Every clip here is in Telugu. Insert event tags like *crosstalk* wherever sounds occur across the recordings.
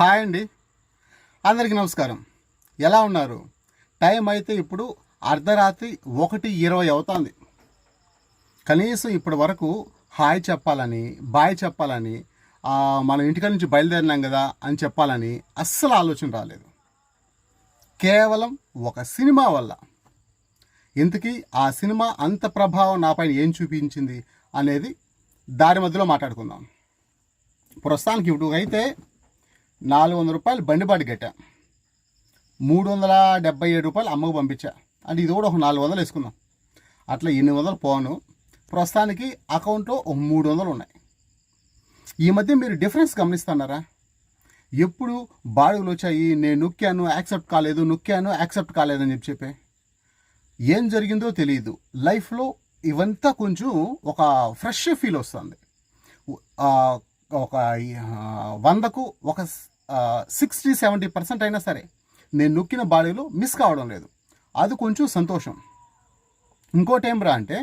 హాయ్ అండి. అందరికీ నమస్కారం. ఎలా ఉన్నారు? టైం అయితే ఇప్పుడు అర్ధరాత్రి ఒకటి ఇరవై అవుతుంది. కనీసం ఇప్పటి వరకు హాయ్ చెప్పాలని బాయ్ చెప్పాలని మన మనం ఇంటికాడ నుంచి బయలుదేరినాం కదా అని చెప్పాలని అస్సలు ఆలోచన రాలేదు. కేవలం ఒక సినిమా వల్ల. ఇంతకీ ఆ సినిమా అంత ప్రభావం నాపైన ఏం చూపించింది అనేది దారి మధ్యలో మాట్లాడుకుందాం. ప్రస్తుతానికి ఇప్పుడు అయితే నాలుగు వందల రూపాయలు బండిబాటు కట్టా. మూడు వందల డెబ్బై ఏడు రూపాయలు అమ్మకు పంపించా. అంటే ఇది కూడా ఒక నాలుగు వందలు వేసుకుందాం అట్లా ఎనిమిది వందలు పోను. ప్రస్తుతానికి అకౌంట్లో ఒక మూడు వందలు ఉన్నాయి. ఈ మధ్య మీరు డిఫరెన్స్ గమనిస్తున్నారా? ఎప్పుడు బాడుగులు వచ్చాయి నేను నొక్కాను యాక్సెప్ట్ కాలేదు నొక్కాను యాక్సెప్ట్ కాలేదని చెప్పి చెప్పే. ఏం జరిగిందో తెలియదు. లైఫ్లో ఇవంతా కొంచెం ఒక ఫ్రెష్ ఫీల్ వస్తుంది. ఒక వందకు ఒక సిక్స్టీ సెవెంటీ పర్సెంట్ అయినా సరే నేను నొక్కిన బాడీలో మిస్ కావడం లేదు. అది కొంచెం సంతోషం. ఇంకోటి ఏం రా అంటే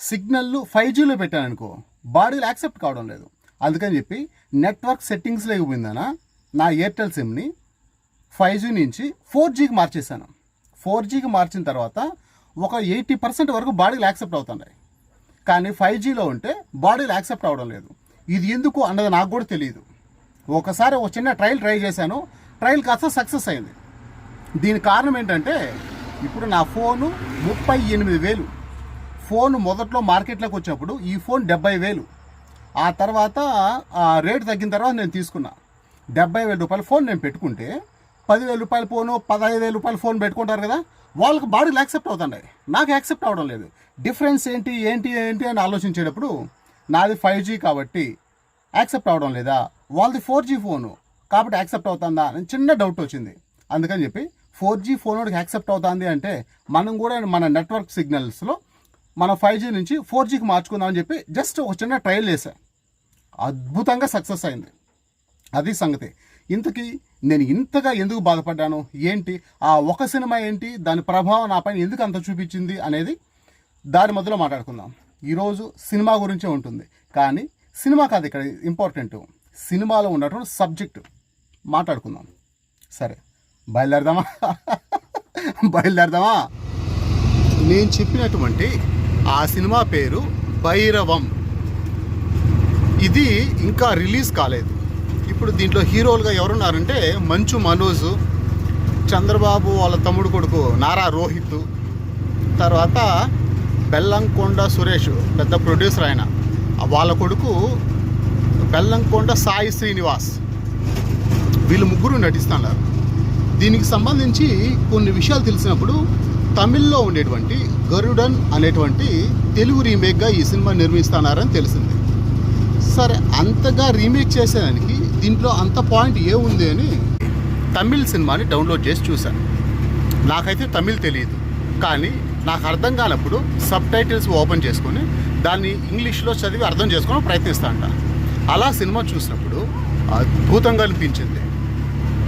సిగ్నల్ ఫైవ్ జీలో పెట్టాను అనుకో బాడీలో యాక్సెప్ట్ కావడం లేదు. అందుకని చెప్పి నెట్వర్క్ సెట్టింగ్స్ లేకపోయిందనా నా ఎయిర్టెల్ సిమ్ని ఫైవ్ జీ నుంచి ఫోర్ జీకి మార్చేశాను. ఫోర్ జీకి మార్చిన తర్వాత ఒక ఎయిటీ పర్సెంట్ వరకు బాడీలు యాక్సెప్ట్ అవుతున్నాయి. కానీ ఫైవ్ జీలో ఉంటే బాడీలు యాక్సెప్ట్ అవ్వడం లేదు. ఇది ఎందుకు అన్నది నాకు కూడా తెలియదు. ఒకసారి ఒక చిన్న ట్రయల్ ట్రై చేశాను. ట్రయల్ కాస్త సక్సెస్ అయింది. దీని కారణం ఏంటంటే ఇప్పుడు నా ఫోను ముప్పై ఎనిమిది వేలు. ఫోన్ మొదట్లో మార్కెట్లోకి వచ్చినప్పుడు ఈ ఫోన్ డెబ్బై వేలు. ఆ తర్వాత ఆ రేటు తగ్గిన తర్వాత నేను తీసుకున్నా. డెబ్బై వేల రూపాయల ఫోన్ నేను పెట్టుకుంటే పదివేల రూపాయల ఫోను పదహైదు వేల రూపాయల ఫోన్ పెట్టుకుంటారు కదా వాళ్ళకి బాడీలు యాక్సెప్ట్ అవుతున్నాయి. నాకు యాక్సెప్ట్ అవ్వడం లేదు. డిఫరెన్స్ ఏంటి ఏంటి ఏంటి అని ఆలోచించేటప్పుడు నాది ఫైవ్ జీ కాబట్టి యాక్సెప్ట్ అవ్వడం లేదా? వాళ్ళది ఫోర్ జీ ఫోను. కాబట్టి యాక్సెప్ట్ అవుతుందా? అని చిన్న డౌట్ వచ్చింది. అందుకని చెప్పి ఫోర్ జీ ఫోన్ వాడికి యాక్సెప్ట్ అవుతుంది అంటే మనం కూడా మన నెట్వర్క్ సిగ్నల్స్లో మన ఫైవ్ జీ నుంచి ఫోర్ జీకి మార్చుకుందామని చెప్పి జస్ట్ ఒక చిన్న ట్రయల్ చేశా. అద్భుతంగా సక్సెస్ అయింది. అది సంగతి. ఇంతకీ నేను ఇంతగా ఎందుకు బాధపడ్డాను? ఏంటి? ఆ ఒక సినిమా ఏంటి? దాని ప్రభావం నాపైన ఎందుకు అంత చూపించింది? అనేది దాని మధ్యలో మాట్లాడుకుందాం. ఈరోజు సినిమా గురించే ఉంటుంది. కానీ సినిమా కాదు ఇక్కడ ఇంపార్టెంట్ సినిమాలో ఉన్నటువంటి సబ్జెక్టు మాట్లాడుకుందాం. సరే బయలుదేరదామా? *laughs* బయలుదేరదామా? నేను చెప్పినటువంటి ఆ సినిమా పేరు భైరవం. ఇది ఇంకా రిలీజ్ కాలేదు. ఇప్పుడు దీంట్లో హీరోలుగా ఎవరున్నారంటే మంచు మనోజ్ చంద్రబాబు వాళ్ళ తమ్ముడు కొడుకు నారా రోహిత్ తర్వాత బెల్లంకొండ సురేష్ పెద్ద ప్రొడ్యూసర్ ఆయన. వాళ్ళ కొడుకు బెల్లంకొండ సాయి శ్రీనివాస్. వీళ్ళు ముగ్గురు నటిస్తున్నారు. దీనికి సంబంధించి కొన్ని విషయాలు తెలిసినప్పుడు తమిళ్ళో ఉండేటువంటి గరుడన్ అనేటువంటి తెలుగు రీమేక్గా ఈ సినిమా నిర్మిస్తున్నారని తెలిసింది. సరే అంతగా రీమేక్ చేసేదానికి దీంట్లో అంత పాయింట్ ఏముంది అని తమిళ్ సినిమాని డౌన్లోడ్ చేసి చూశాను. నాకైతే తమిళ్ తెలియదు. కానీ నాకు అర్థం కానప్పుడు సబ్ టైటిల్స్ ఓపెన్ చేసుకొని దాన్ని ఇంగ్లీష్లో చదివి అర్థం చేసుకోవడం ప్రయత్నిస్తా అంట. అలా సినిమా చూసినప్పుడు అద్భుతంగా అనిపించింది.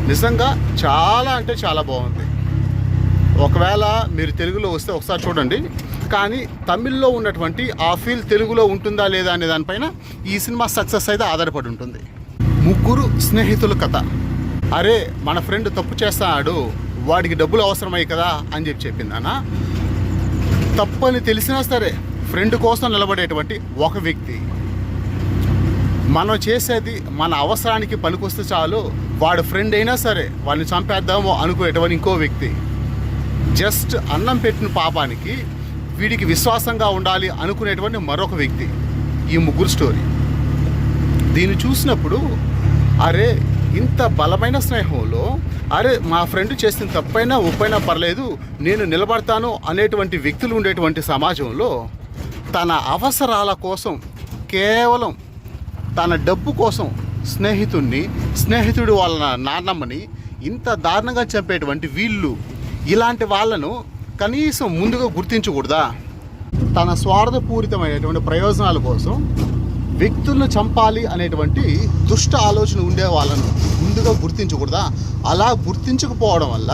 నిజంగా చాలా అంటే చాలా బాగుంది. ఒకవేళ మీరు తెలుగులో వస్తే ఒకసారి చూడండి. కానీ తమిళ్ళో ఉన్నటువంటి ఆ ఫీల్ తెలుగులో ఉంటుందా లేదా అనే దానిపైన ఈ సినిమా సక్సెస్ అయితే ఆధారపడి ఉంటుంది. ముగ్గురు స్నేహితుల కథ. అరే మన ఫ్రెండ్ తప్పు చేస్తాడు వాడికి డబ్బులు అవసరమై కదా అని చెప్పి చెప్పిందానా తప్పని తెలిసినా సరే ఫ్రెండ్ కోసం నిలబడేటువంటి ఒక వ్యక్తి. మనం చేసేది మన అవసరానికి పనికొస్తే చాలు వాడు ఫ్రెండ్ అయినా సరే వాడిని చంపేద్దామో అనుకునేటువంటి ఇంకో వ్యక్తి. జస్ట్ అన్నం పెట్టిన పాపానికి వీడికి విశ్వాసంగా ఉండాలి అనుకునేటువంటి మరొక వ్యక్తి. ఈ ముగ్గురు స్టోరీ. దీన్ని చూసినప్పుడు అరే ఇంత బలమైన స్నేహంలో అరే మా ఫ్రెండ్ చేసిన తప్పైనా ఒప్పైనా పర్లేదు నేను నిలబడతాను అనేటువంటి వ్యక్తులు ఉండేటువంటి సమాజంలో తన అవసరాల కోసం కేవలం తన డబ్బు కోసం స్నేహితుణ్ణి స్నేహితుడు వాళ్ళ నాన్నమ్మని ఇంత దారుణంగా చంపేటువంటి వీళ్ళు ఇలాంటి వాళ్ళను కనీసం ముందుగా గుర్తించకూడదా? తన స్వార్థపూరితమైనటువంటి ప్రయోజనాల కోసం వ్యక్తులను చంపాలి అనేటువంటి దుష్ట ఆలోచన ఉండే వాళ్ళను ముందుగా గుర్తించకూడదా? అలా గుర్తించకపోవడం వల్ల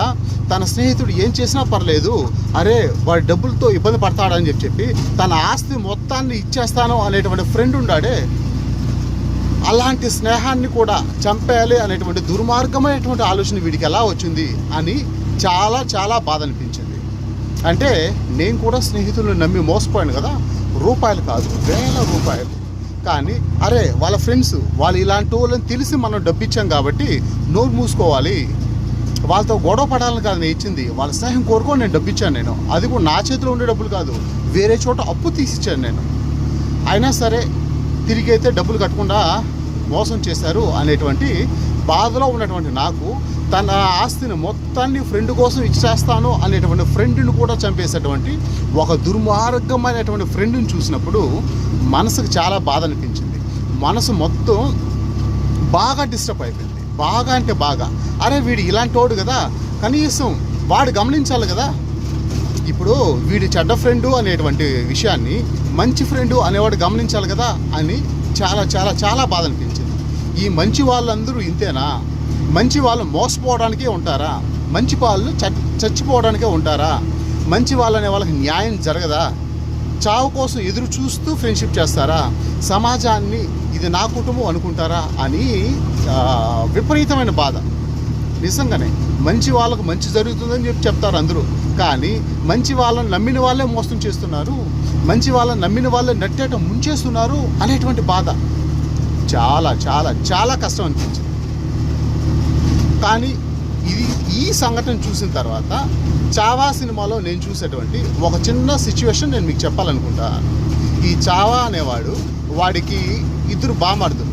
తన స్నేహితుడు ఏం చేసినా పర్లేదు. అరే వాడి డబ్బులతో ఇబ్బంది పడతాడని చెప్పి చెప్పి తన ఆస్తి మొత్తాన్ని ఇచ్చేస్తాను అనేటువంటి ఫ్రెండ్ ఉండాడే. అలాంటి స్నేహాన్ని కూడా చంపేయాలి అనేటువంటి దుర్మార్గమైనటువంటి ఆలోచన వీడికి ఎలా వచ్చింది అని చాలా చాలా బాధ అనిపించింది. అంటే నేను కూడా స్నేహితులను నమ్మి మోసపోయాను కదా. రూపాయలు కాదు వేల రూపాయలు. కానీ అరే వాళ్ళ ఫ్రెండ్స్ వాళ్ళు ఇలాంటి వాళ్ళని తెలిసి మనం డబ్బిచ్చాం కాబట్టి నోరు మూసుకోవాలి. వాళ్ళతో గొడవ పడాలని కాదు నేను ఇచ్చింది. వాళ్ళ స్నేహం కోరుకొని నేను డబ్బిచ్చాను నేను. అది కూడా నా చేతిలో ఉండే డబ్బులు కాదు. వేరే చోట అప్పు తీసిచ్చాను నేను. అయినా సరే తిరిగి అయితే డబ్బులు కట్టకుండా మోసం చేశారు అనేటువంటి బాధలో ఉన్నటువంటి నాకు తన ఆస్తిని మొత్తాన్ని ఫ్రెండ్ కోసం ఇచ్చేస్తాను అనేటువంటి ఫ్రెండ్ని కూడా చంపేసేటువంటి ఒక దుర్మార్గమైనటువంటి ఫ్రెండ్ని చూసినప్పుడు మనసుకు చాలా బాధ అనిపించింది. మనసు మొత్తం బాగా డిస్టర్బ్ అయిపోయింది. బాగా అంటే బాగా. అరే వీడు ఇలాంటి వాడు కదా కనీసం వాడు గమనించాలి కదా. ఇప్పుడు వీడి చెడ్డ ఫ్రెండు అనేటువంటి విషయాన్ని మంచి ఫ్రెండు అనేవాడు గమనించాలి కదా అని చాలా చాలా చాలా బాధ అనిపించింది. ఈ మంచి వాళ్ళందరూ ఇంతేనా? మంచి వాళ్ళు మోసపోవడానికే ఉంటారా? మంచి వాళ్ళు చ- చచ్చిపోవడానికే ఉంటారా? మంచి వాళ్ళనే వాళ్ళకి న్యాయం జరగదా? చావు కోసం ఎదురు చూస్తూ ఫ్రెండ్షిప్ చేస్తారా? సమాజాన్ని ఇది నా కుటుంబం అనుకుంటారా? అని విపరీతమైన బాధ. నిజంగానే మంచి వాళ్ళకు మంచి జరుగుతుందని చెప్పి చెప్తారు అందరూ. కానీ మంచి వాళ్ళని నమ్మిన వాళ్ళే మోసం చేస్తున్నారు. మంచి వాళ్ళని నమ్మిన వాళ్ళే నట్టేట ముంచేస్తున్నారు అనేటువంటి బాధ. చాలా చాలా చాలా కష్టం అనిపించింది. కానీ ఇది ఈ సంఘటన చూసిన తర్వాత చావా సినిమాలో నేను చూసేటువంటి ఒక చిన్న సిచ్యువేషన్ నేను మీకు చెప్పాలనుకుంటాను ఈ చావా అనేవాడు వాడికి ఇద్దరు బామార్దులు.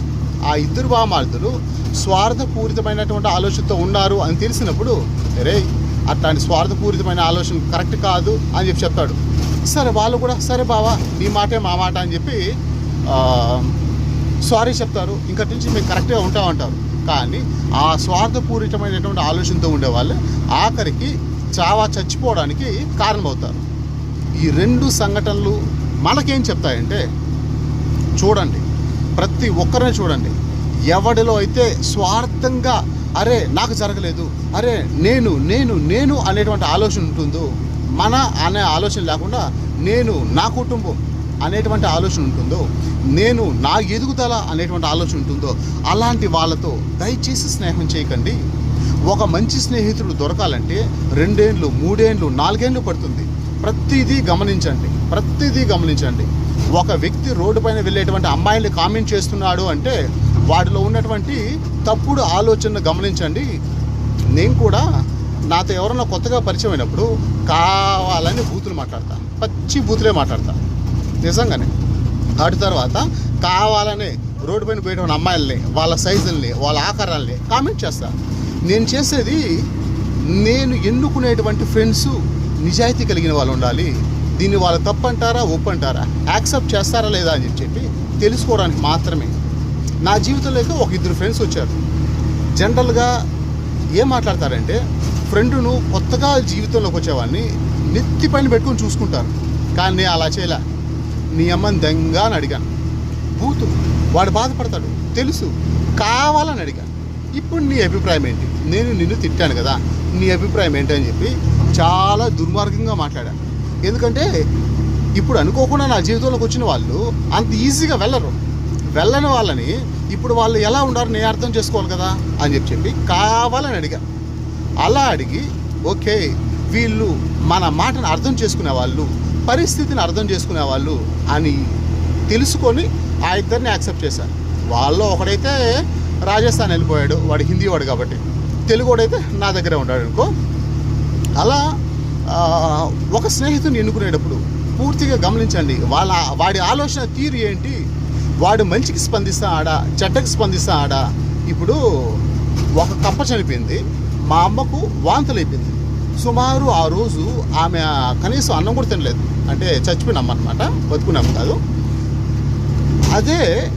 ఆ ఇద్దరు బామార్దులు స్వార్థపూరితమైనటువంటి ఆలోచనతో ఉన్నారు అని తెలిసినప్పుడు రే అట్లాంటి స్వార్థపూరితమైన ఆలోచన కరెక్ట్ కాదు అని చెప్పి చెప్తాడు. సరే వాళ్ళు కూడా సరే బావా నీ మాటే మా మాట అని చెప్పి సారీ చెప్తారు. ఇంకటి నుంచి మేము కరెక్ట్గా ఉంటామంటారు. కానీ ఆ స్వార్థపూరితమైనటువంటి ఆలోచనతో ఉండేవాళ్ళు ఆఖరికి చావా చచ్చిపోవడానికి కారణమవుతారు. ఈ రెండు సంఘటనలు మనకేం చెప్తాయంటే చూడండి ప్రతి ఒక్కరిని చూడండి. ఎవడిలో అయితే స్వార్థంగా అరే నాకు జరగలేదు అరే నేను నేను నేను అనేటువంటి ఆలోచన ఉంటుందో మన అనే ఆలోచన లేకుండా నేను నా కుటుంబం అనేటువంటి ఆలోచన ఉంటుందో నేను నా ఎదుగుదల అనేటువంటి ఆలోచన ఉంటుందో అలాంటి వాళ్ళతో దయచేసి స్నేహం చేయకండి. ఒక మంచి స్నేహితుడు దొరకాలంటే రెండేండ్లు మూడేండ్లు నాలుగేండ్లు పడుతుంది. ప్రతిదీ గమనించండి ప్రతిదీ గమనించండి. ఒక వ్యక్తి రోడ్డు పైన వెళ్ళేటువంటి అమ్మాయిని కామెంట్ చేస్తున్నాడు అంటే వాడిలో ఉన్నటువంటి తప్పుడు ఆలోచనను గమనించండి. నేను కూడా నాతో ఎవరన్నా కొత్తగా పరిచయం అయినప్పుడు కావాలని బూతులు మాట్లాడతాను పచ్చి బూతులే మాట్లాడతాను. నిజంగానే. ఆడి తర్వాత కావాలని రోడ్డు పైన పోయేటువంటి అమ్మాయిల్ని వాళ్ళ సైజుల్ని వాళ్ళ ఆకారాల్ని కామెంట్ చేస్తాను నేను చేసేది నేను ఎన్నుకునేటువంటి ఫ్రెండ్స్ నిజాయితీ కలిగిన వాళ్ళు ఉండాలి. దీన్ని వాళ్ళు తప్పంటారా ఒప్పంటారా? యాక్సెప్ట్ చేస్తారా లేదా అని చెప్పి తెలుసుకోవడానికి మాత్రమే. నా జీవితంలోకి ఒక ఇద్దరు ఫ్రెండ్స్ వచ్చారు. జనరల్గా ఏం మాట్లాడతారంటే ఫ్రెండ్ను కొత్తగా జీవితంలోకి వచ్చేవాడిని నెత్తి పైన పెట్టుకొని చూసుకుంటారు. కానీ నేను అలా చేయలే. నీ అమ్మని దెంగా అని అడిగాను. బూతు వాడు బాధపడతాడు తెలుసు. కావాలని అడిగాను. ఇప్పుడు నీ అభిప్రాయం ఏంటి? నేను నిన్ను తిట్టాను కదా నీ అభిప్రాయం ఏంటి? అని చెప్పి చాలా దుర్మార్గంగా మాట్లాడాను. ఎందుకంటే ఇప్పుడు అనుకోకుండా నా జీవితంలోకి వచ్చిన వాళ్ళు అంత ఈజీగా వెళ్ళరు. వెళ్ళని వాళ్ళని ఇప్పుడు వాళ్ళు ఎలా ఉండారు నేను అర్థం చేసుకోవాలి కదా అని చెప్పి చెప్పి కావాలని అడిగా. అలా అడిగి ఓకే వీళ్ళు మన మాటను అర్థం చేసుకునే వాళ్ళు పరిస్థితిని అర్థం చేసుకునే వాళ్ళు అని తెలుసుకొని ఆ ఇద్దరిని యాక్సెప్ట్ చేశాను వాళ్ళలో ఒకడైతే రాజస్థాన్ వెళ్ళిపోయాడు వాడు హిందీ వాడు కాబట్టి. తెలుగు వాడైతే నా దగ్గరే ఉన్నాడు అనుకో. అలా ఒక స్నేహితుని ఎన్నుకునేటప్పుడు పూర్తిగా గమనించండి వాళ్ళ వాడి ఆలోచన తీరు ఏంటి? వాడు మంచికి స్పందిస్తా ఆడా చెడ్డకి స్పందిస్తా ఆడా ఇప్పుడు ఒక కప్ప చనిపోయింది మా అమ్మకు వాంతులు అయిపోయింది సుమారు ఆ రోజు ఆమె కనీసం అన్నం కూడా తినలేదు. అంటే చచ్చిపోయినాం అనమాట బతుకున్నాం కాదు. అదే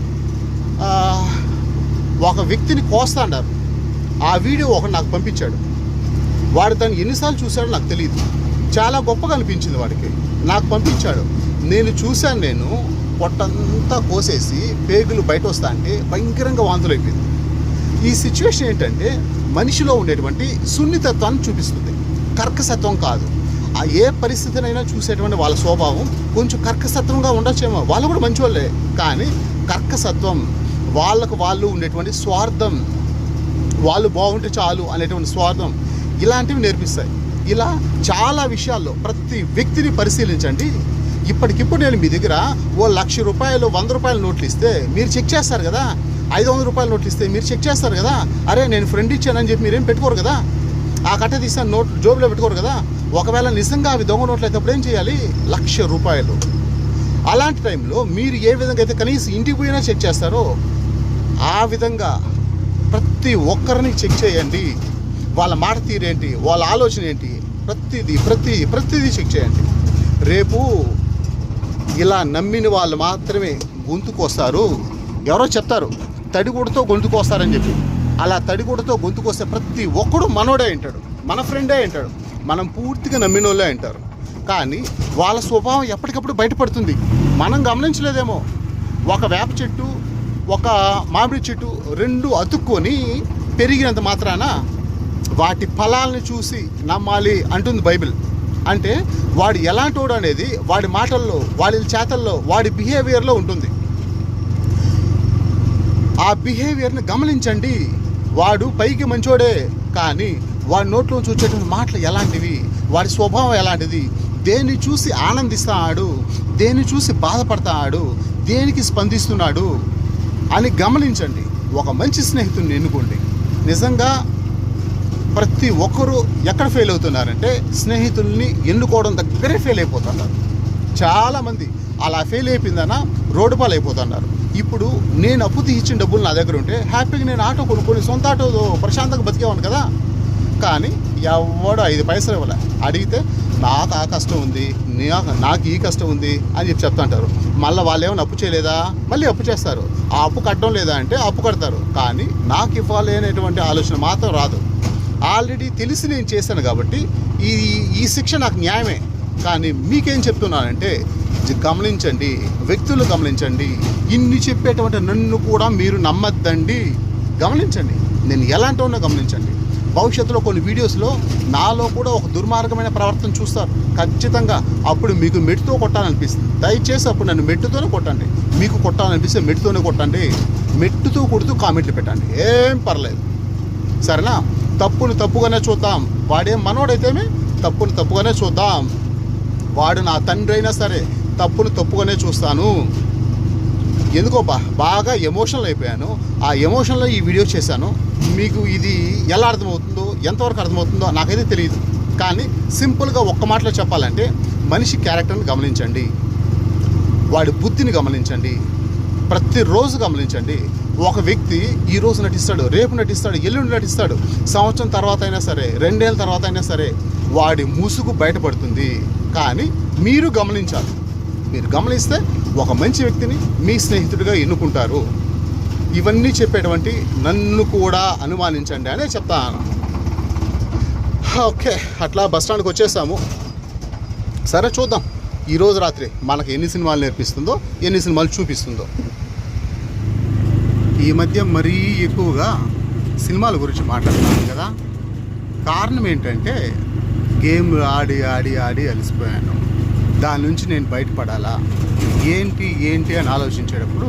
ఒక వ్యక్తిని కోస్తా అన్నారు. ఆ వీడియో ఒకటి నాకు పంపించాడు. వాడు దాన్ని ఎన్నిసార్లు చూశాడో నాకు తెలియదు చాలా గొప్పగా అనిపించింది వాడికి. నాకు పంపించాడు. నేను చూశాను నేను. పొట్టంతా కోసేసి పేగులు బయట వస్తా అంటే భయంకరంగా వాంతులు అయిపోయింది ఈ సిచ్యువేషన్ ఏంటంటే మనిషిలో ఉండేటువంటి సున్నితత్వాన్ని చూపిస్తుంది. కర్కసత్వం కాదు. ఆ ఏ పరిస్థితినైనా చూసేటువంటి వాళ్ళ స్వభావం కొంచెం కర్కసత్వంగా ఉండొచ్చేమో. వాళ్ళు కూడా మంచి వాళ్ళే కానీ కర్కసత్వం వాళ్ళకు వాళ్ళు ఉండేటువంటి స్వార్థం వాళ్ళు బాగుంటే చాలు అనేటువంటి స్వార్థం ఇలాంటివి నేర్పిస్తాయి. ఇలా చాలా విషయాల్లో ప్రతి వ్యక్తిని పరిశీలించండి. ఇప్పటికిప్పుడు నేను మీ దగ్గర ఓ లక్ష రూపాయలు వంద రూపాయల నోట్లు ఇస్తే మీరు చెక్ చేస్తారు కదా. ఐదు వందల రూపాయల నోట్లు ఇస్తే మీరు చెక్ చేస్తారు కదా. అరే నేను ఫ్రెండ్ ఇచ్చానని చెప్పి మీరేం పెట్టుకోరు కదా. ఆ కట్ట తీసిన నోట్ జోబులో పెట్టుకోరు కదా? ఒకవేళ నిజంగా అవి దొంగ నోట్లు అయితే ఏం చేయాలి? లక్ష రూపాయలు. అలాంటి టైంలో మీరు ఏ విధంగా అయితే కనీసం ఇంటికి పోయినా చెక్ చేస్తారో ఆ విధంగా ప్రతి ఒక్కరిని చెక్ చేయండి. వాళ్ళ మాట తీరేంటి? వాళ్ళ ఆలోచన ఏంటి? ప్రతిదీ ప్రతి ప్రతిదీ చెక్ చేయండి. రేపు ఇలా నమ్మిన వాళ్ళు మాత్రమే గొంతుకొస్తారు. ఎవరో చెప్తారు తడిగుడితో గొంతుకొస్తారని చెప్పి. అలా తడిగుడతో గొంతుకొస్తే ప్రతి ఒక్కడు మనోడే అంటాడు. మన ఫ్రెండే అంటాడు. మనం పూర్తిగా నమ్మినోళ్ళే అంటారు. కానీ వాళ్ళ స్వభావం ఎప్పటికప్పుడు బయటపడుతుంది. మనం గమనించలేదేమో. ఒక వేప చెట్టు ఒక మామిడి చెట్టు రెండు అతుక్కొని పెరిగినంత మాత్రాన వాటి ఫలాలను చూసి నమ్మాలి అంటుంది బైబిల్. అంటే వాడు ఎలాంటోడు అనేది వాడి మాటల్లో వాడి చేతల్లో వాడి బిహేవియర్లో ఉంటుంది. ఆ బిహేవియర్ని గమనించండి. వాడు పైకి మంచోడే కానీ వాడి నోట్లో వచ్చేటువంటి మాటలు ఎలాంటివి? వాడి స్వభావం ఎలాంటిది? దేన్ని చూసి ఆనందిస్తాడు? దేన్ని చూసి బాధపడతాడు? దేనికి స్పందిస్తున్నాడు? అని గమనించండి. ఒక మంచి స్నేహితుడిని ఎన్నుకోండి. నిజంగా ప్రతి ఒక్కరూ ఎక్కడ ఫెయిల్ అవుతున్నారంటే స్నేహితుల్ని ఎన్నుకోవడం దగ్గరే ఫెయిల్ అయిపోతున్నారు. చాలామంది అలా ఫెయిల్ అయిపోయిందన్నా రోడ్డు పాలు అయిపోతున్నారు ఇప్పుడు నేను అప్పు తీయించిన డబ్బులు నా దగ్గర ఉంటే హ్యాపీగా నేను ఆటో కొనుక్కొని సొంత ఆటో ప్రశాంతంగా బతికేవాను కదా. కానీ ఎవడో ఐదు పైసలు ఇవ్వలే. అడిగితే నాకు ఆ కష్టం ఉంది నాకు ఈ కష్టం ఉంది అని చెప్పి చెప్తుంటారు. మళ్ళీ వాళ్ళు ఏమైనా అప్పు చేయలేదా? మళ్ళీ అప్పు చేస్తారు. ఆ అప్పు కట్టడం లేదా అంటే అప్పు కడతారు. కానీ నాకు ఇవ్వాలి అనేటువంటి ఆలోచన మాత్రం రాదు. ఆల్రెడీ తెలిసి నేను చేశాను కాబట్టి ఈ ఈ శిక్ష నాకు న్యాయమే. కానీ మీకేం చెప్తున్నానంటే గమనించండి వ్యక్తులు గమనించండి ఇన్ని చెప్పేటువంటి నన్ను కూడా మీరు నమ్మద్దండి. గమనించండి నేను ఎలాంటి ఉన్నా గమనించండి. భవిష్యత్తులో కొన్ని వీడియోస్లో నాలో కూడా ఒక దుర్మార్గమైన ప్రవర్తన చూస్తారు. ఖచ్చితంగా అప్పుడు మీకు మెట్టుతో కొట్టాలనిపిస్తుంది. దయచేసి అప్పుడు నన్ను మెట్టుతోనే కొట్టండి. మీకు కొట్టాలనిపిస్తే మెట్టుతోనే కొట్టండి. మెట్టుతో కొడుతూ కామెంట్లు పెట్టండి. ఏం పర్లేదు. సరేనా? తప్పును తప్పుగానే చూద్దాం. వాడేం మనోడైతేమే? తప్పును తప్పుగానే చూద్దాం. వాడు నా తండ్రి అయినా సరే తప్పును తప్పుగానే చూస్తాను. ఎందుకో బా బాగా ఎమోషనల్ అయిపోయాను. ఆ ఎమోషన్లో ఈ వీడియో చేశాను. మీకు ఇది ఎలా అర్థమవుతుందో ఎంతవరకు అర్థమవుతుందో నాకైతే తెలియదు కానీ సింపుల్గా ఒక్క మాటలో చెప్పాలంటే మనిషి క్యారెక్టర్ని గమనించండి. వాడి బుద్ధిని గమనించండి. ప్రతిరోజు గమనించండి. ఒక వ్యక్తి ఈరోజు నటిస్తాడు రేపు నటిస్తాడు ఎల్లుండి నటిస్తాడు. సంవత్సరం తర్వాత అయినా సరే రెండేళ్ళ తర్వాత అయినా సరే వాడి ముసుగు బయటపడుతుంది. కానీ మీరు గమనించాలి. మీరు గమనిస్తే ఒక మంచి వ్యక్తిని మీ స్నేహితుడిగా ఎన్నుకుంటారు. ఇవన్నీ చెప్పేటువంటి నన్ను కూడా అనుమానించండి అనే చెప్తాను. ఓకే అట్లా బస్ స్టాండ్కి వచ్చేసాము. సరే చూద్దాం. ఈరోజు రాత్రి మనకు ఎన్ని సినిమాలు నేర్పిస్తుందో ఎన్ని సినిమాలు చూపిస్తుందో. ఈ మధ్య మరీ ఎక్కువగా సినిమాల గురించి మాట్లాడుతున్నాను కదా. కారణం ఏంటంటే గేమ్ ఆడి ఆడి ఆడి అలసిపోయాను. దాని నుంచి నేను బయటపడాలా? ఏంటి ఏంటి అని ఆలోచించేటప్పుడు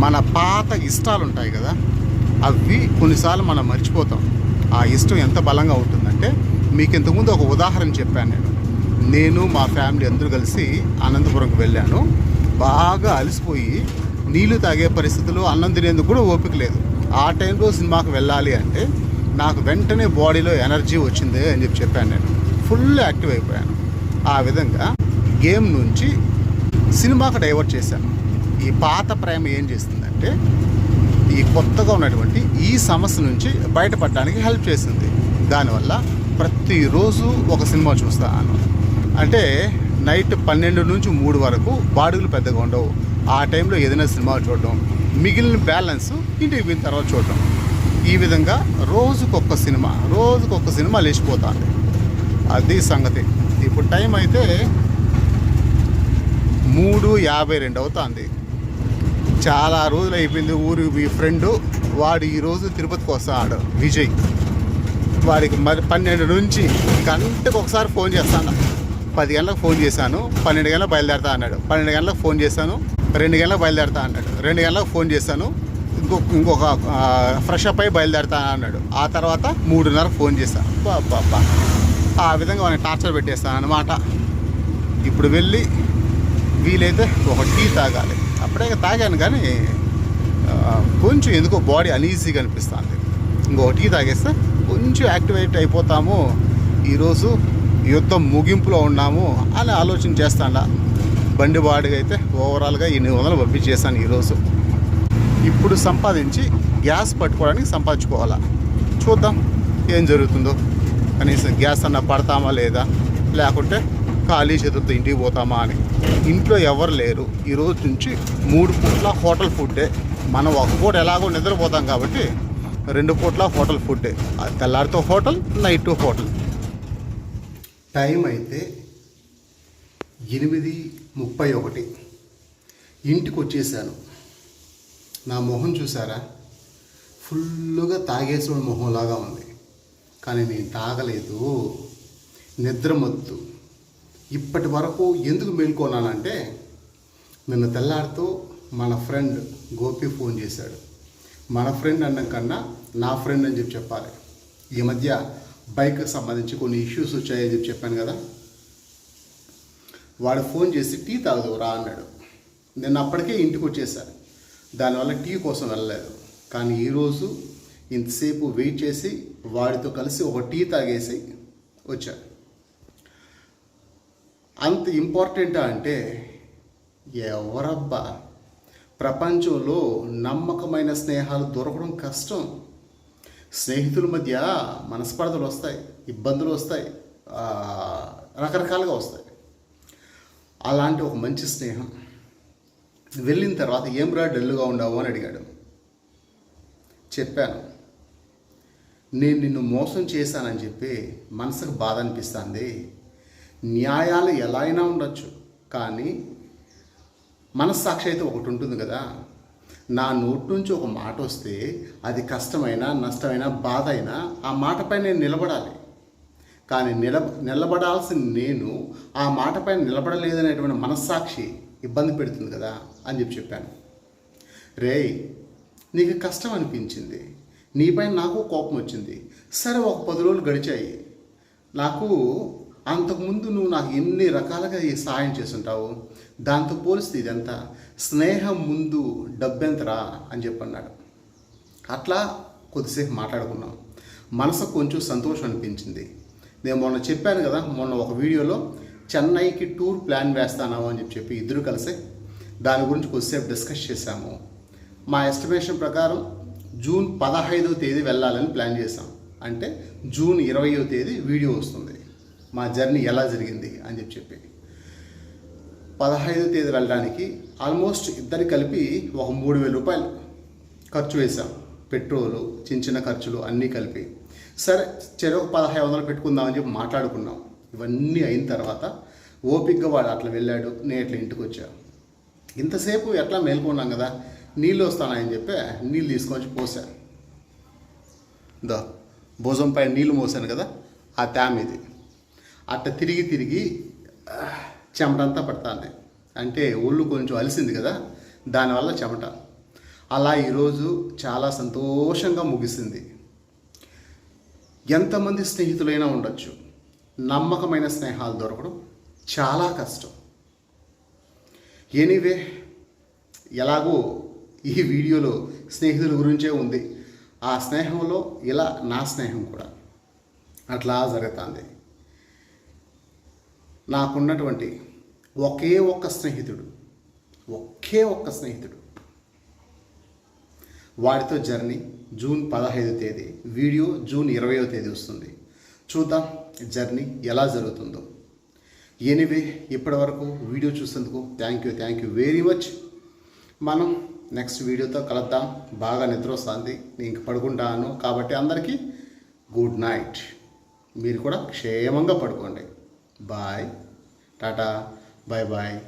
మన పాత ఇష్టాలు ఉంటాయి కదా అవి కొన్నిసార్లు మనం మర్చిపోతాం. ఆ ఇష్టం ఎంత బలంగా ఉంటుందంటే మీకు ఇంతకుముందు ఒక ఉదాహరణ చెప్పాను నేను. నేను మా ఫ్యామిలీ అందరూ కలిసి అనంతపురంకి వెళ్ళాను. బాగా అలసిపోయి నీళ్ళు తాగే పరిస్థితులు అన్నం తినేందుకు కూడా ఓపిక లేదు. ఆ టైంలో సినిమాకి వెళ్ళాలి అంటే నాకు వెంటనే బాడీలో ఎనర్జీ వచ్చింది అని చెప్పి చెప్పాను నేను. ఫుల్ యాక్టివ్ అయిపోయాను. ఆ విధంగా గేమ్ నుంచి సినిమాకు డైవర్ట్ చేశాను. ఈ పాత ప్రేమ ఏం చేస్తుందంటే ఈ కొత్తగా ఉన్నటువంటి ఈ సమస్య నుంచి బయటపడడానికి హెల్ప్ చేసింది. దానివల్ల ప్రతిరోజు ఒక సినిమా చూస్తాను. అంటే నైట్ పన్నెండు నుంచి మూడు వరకు బాడుగులు పెద్దగా ఉండవు. ఆ టైంలో ఏదైనా సినిమా చూడడం మిగిలిన బ్యాలెన్స్ ఇంటికి పోయిన తర్వాత చూడడం. ఈ విధంగా రోజుకొక సినిమా రోజుకొక సినిమా లేచిపోతాను అది సంగతి. ఇప్పుడు టైం అయితే మూడు యాభై రెండు అవుతుంది. చాలా రోజులు అయిపోయింది ఊరు మీ ఫ్రెండ్. వాడు ఈరోజు తిరుపతికి వస్తాడు విజయ్. వాడికి మరి పన్నెండు నుంచి గంటకు ఒకసారి ఫోన్ చేస్తాను. పది గంటలకు ఫోన్ చేశాను పన్నెండు గంటలకు బయలుదేరతా అన్నాడు. పన్నెండు గంటలకు ఫోన్ చేశాను రెండు గంటలకు బయలుదేరతా అన్నాడు. రెండు గంటలకు ఫోన్ చేశాను ఇంకో ఇంకొక ఫ్రెష్ అప్ అయి బయలుదేరుతా అన్నాడు. ఆ తర్వాత మూడున్నర ఫోన్ చేశా. బాబా ఆ విధంగా వాళ్ళని టార్చర్ పెట్టేస్తాను అనమాట ఇప్పుడు వెళ్ళి వీలైతే ఒక టీ తాగాలి. అప్పుడే తాగాను కానీ కొంచెం ఎందుకో బాడీ అనీజీగా అనిపిస్తుంది. ఇంకొక టీ తాగేస్తే కొంచెం యాక్టివేట్ అయిపోతాము. ఈరోజు యుద్ధం ముగింపులో ఉన్నాము అని ఆలోచన చేస్తాండా. బండి బాడిగా అయితే ఓవరాల్గా ఎనిమిది వందలు పంపించేసాను ఈరోజు. ఇప్పుడు సంపాదించి గ్యాస్ పట్టుకోవడానికి సంపాదించుకోవాలా? చూద్దాం ఏం జరుగుతుందో. కనీసం గ్యాస్ అన్న పడతామా లేదా? లేకుంటే ఖాళీ చేతులతో ఇంటికి పోతామా అని. ఇంట్లో ఎవరు లేరు. ఈ రోజు నుంచి మూడు పూట్ల హోటల్ ఫుడ్డే. మనం ఒక పూట ఎలాగో నిద్రపోతాం కాబట్టి రెండు పూట్ల హోటల్ ఫుడ్డే. తెల్లారితో హోటల్ నైట్ హోటల్. టైం అయితే ఎనిమిది ముప్పై ఒకటి. ఇంటికి వచ్చేసాను నా మొహం చూసారా? ఫుల్లుగా తాగేసిన మొహంలాగా ఉంది. కానీ నేను తాగలేదు. నిద్రమొద్దు ఇప్పటి వరకు ఎందుకు మేల్కొన్నానంటే నిన్న తెల్లారితో మన ఫ్రెండ్ గోపి ఫోన్ చేశాడు. మన ఫ్రెండ్ అన్న కన్నా నా ఫ్రెండ్ అని చెప్పి చెప్పాలి. ఈ మధ్య బైక్కి సంబంధించి కొన్ని ఇష్యూస్ వచ్చాయని చెప్పి చెప్పాను కదా. వాడు ఫోన్ చేసి టీ తాగదు రా అన్నాడు. నేను అప్పటికే ఇంటికి వచ్చేసాను. దానివల్ల టీ కోసం వెళ్ళలేదు. కానీ ఈరోజు ఇంతసేపు వెయిట్ చేసి వాడితో కలిసి ఒక టీ తాగేసి వచ్చాను అంత ఇంపార్టెంటా అంటే ఎవరబ్బా? ప్రపంచంలో నమ్మకమైన స్నేహాలు దొరకడం కష్టం. స్నేహితుల మధ్య మనస్పర్ధలు వస్తాయి ఇబ్బందులు వస్తాయి రకరకాలుగా వస్తాయి. అలాంటి ఒక మంచి స్నేహం. వెళ్ళిన తర్వాత ఏం రా డల్లుగా ఉండవు అని అడిగాడు. చెప్పాను. నేను నిన్ను మోసం చేశానని చెప్పి మనసుకు బాధ అనిపిస్తుంది. న్యాయాలు ఎలా అయినా ఉండొచ్చు కానీ మనస్సాక్షి అయితే ఒకటి ఉంటుంది కదా. నా నోటి నుంచి ఒక మాట వస్తే అది కష్టమైనా నష్టమైనా బాధ అయినా ఆ మాటపై నేను నిలబడాలి. కానీ నిలబ నిలబడాల్సిన నేను ఆ మాటపై నిలబడలేదనేటువంటి మనస్సాక్షి ఇబ్బంది పెడుతుంది కదా అని చెప్పి చెప్పాను. రేయ్ నీకు కష్టం అనిపించింది. నీపై నాకు కోపం వచ్చింది. సరే ఒక పది రోజులు గడిచాయి. నాకు అంతకుముందు నువ్వు నాకు ఎన్ని రకాలుగా ఈ సాయం చేస్తుంటావు? దాంతో పోలిస్తే ఇదంతా స్నేహం ముందు డబ్బెంతరా అని చెప్పన్నాడు. అట్లా కొద్దిసేపు మాట్లాడుకున్నాం. మనసు కొంచెం సంతోషం అనిపించింది. నేను మొన్న చెప్పాను కదా మొన్న ఒక వీడియోలో చెన్నైకి టూర్ ప్లాన్ వేస్తాను అని చెప్పి చెప్పి ఇద్దరు కలిసి దాని గురించి కొద్దిసేపు డిస్కస్ చేశాము. మా ఎస్టిమేషన్ ప్రకారం జూన్ పదహైదవ తేదీ వెళ్ళాలని ప్లాన్ చేశాం. అంటే జూన్ ఇరవయో తేదీ వీడియో వస్తుంది. మా జర్నీ ఎలా జరిగింది అని చెప్పి చెప్పి. పదహైదో తేదీ వెళ్ళడానికి ఆల్మోస్ట్ ఇద్దరు కలిపి ఒక మూడు వేల రూపాయలు ఖర్చు వేశాం. పెట్రోలు చిన్న చిన్న ఖర్చులు అన్నీ కలిపి. సరే చెరొక పదహైదు వందలు పెట్టుకుందామని చెప్పి మాట్లాడుకున్నాం. ఇవన్నీ అయిన తర్వాత ఓపిక్గా వాడు అట్లా వెళ్ళాడు. నేను ఇట్లా ఇంటికి వచ్చా. ఇంతసేపు ఎట్లా మేల్కొన్నాం కదా? నీళ్ళు వస్తానని చెప్పి నీళ్ళు తీసుకొని పోసాను దో దా భుజంపై నీళ్ళు మోసాను కదా ఆ ట్యామ్ ఇది. అట్ట తిరిగి తిరిగి చెమటంతా పడుతుంది. అంటే ఒళ్ళు కొంచెం అలిసింది కదా దానివల్ల చెమట. అలా ఈరోజు చాలా సంతోషంగా ముగిసింది. ఎంతమంది స్నేహితులైనా ఉండొచ్చు. నమ్మకమైన స్నేహాలు దొరకడం చాలా కష్టం. ఎనీవే ఎలాగో ఈ వీడియోలో స్నేహితుల గురించే ఉంది. ఆ స్నేహంలో ఇలా నా స్నేహం కూడా అట్లా జరుగుతుంది. నాకున్నటువంటి ఒకే ఒక్క స్నేహితుడు ఒకే ఒక్క స్నేహితుడు. వాడితో జర్నీ జూన్ పదహైదో తేదీ వీడియో జూన్ ఇరవయో తేదీ వస్తుంది. చూద్దాం జర్నీ ఎలా జరుగుతుందో. ఎనీవే ఇప్పటి వరకు వీడియో చూసేందుకు thank you thank you very much. మనం నెక్స్ట్ వీడియోతో కలుద్దాం. బాగా నిద్ర వస్తుంది. నేను ఇంక పడుకుంటాను. కాబట్టి అందరికీ గుడ్ నైట్ మీరు కూడా క్షేమంగా పడుకోండి. Bye Tata bye bye